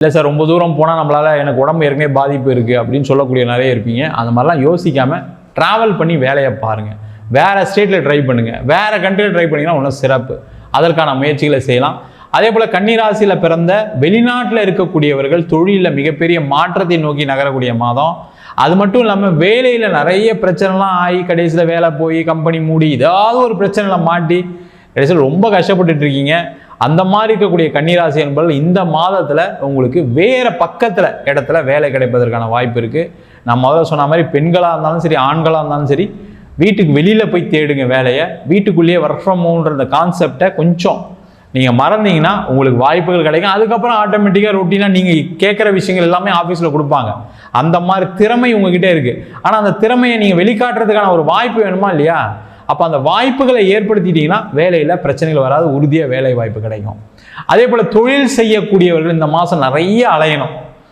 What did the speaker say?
இல்லை சார் ரொம்ப தூரம் போனால் நம்மளால் எனக்கு உடம்பு ஏற்கனவே பாதிப்பு இருக்குது அப்படின்னு சொல்லக்கூடிய நிறைய இருப்பீங்க. அந்த மாதிரிலாம் யோசிக்காமல் ட்ராவல் பண்ணி வேலையை பாருங்கள் வேறு ஸ்டேட்டில் ட்ரை பண்ணுங்கள் வேறு கண்ட்ரியில் ட்ரை பண்ணிங்கன்னா ஒன்றும் சிறப்பு. அதற்கான முயற்சிகளை செய்யலாம். அதே போல் கன்னிராசியில் பிறந்த வெளிநாட்டில் இருக்கக்கூடியவர்கள் தொழிலில் மிகப்பெரிய மாற்றத்தை நோக்கி நகரக்கூடிய மாதம். அது மட்டும் இல்லாமல் வேலையில் நிறைய பிரச்சனைலாம் ஆகி கடைசியில் வேலை போய் கம்பெனி மூடி ஏதாவது ஒரு பிரச்சனையில் மாட்டி கடைசியில் ரொம்ப கஷ்டப்பட்டுட்டு இருக்கீங்க. அந்த மாதிரி இருக்கக்கூடிய கன்னிராசி என்பவர்கள் இந்த மாதத்தில் உங்களுக்கு வேறு பக்கத்தில் இடத்துல வேலை கிடைப்பதற்கான வாய்ப்பு இருக்குது நான் முதல்ல சொன்ன மாதிரி பெண்களாக இருந்தாலும் சரி ஆண்களாக இருந்தாலும் சரி வீட்டுக்கு வெளியில் போய் தேடுங்க வேலையை. வீட்டுக்குள்ளேயே ஒர்க் ஃப்ரம் ஹோம்ன்ற அந்த கான்செப்டை கொஞ்சம் நீங்கள் மறந்தீங்கன்னா உங்களுக்கு வாய்ப்புகள் கிடைக்கும். அதுக்கப்புறம் ஆட்டோமேட்டிக்காக ரொட்டீனாக நீங்கள் கேட்குற விஷயங்கள் எல்லாமே ஆஃபீஸில் கொடுப்பாங்க. அந்த மாதிரி திறமை உங்ககிட்ட இருக்குது ஆனால் அந்த திறமையை நீங்கள் வெளிக்காட்டுறதுக்கான ஒரு வாய்ப்பு வேணுமா இல்லையா? அப்போ அந்த வாய்ப்புகளை ஏற்படுத்திட்டிங்கன்னா வேலையில் பிரச்சனைகள் வராது உறுதியாக வேலை வாய்ப்பு கிடைக்கும். அதே போல் தொழில் செய்யக்கூடியவர்கள் இந்த மாதம் நிறைய அலையணும்.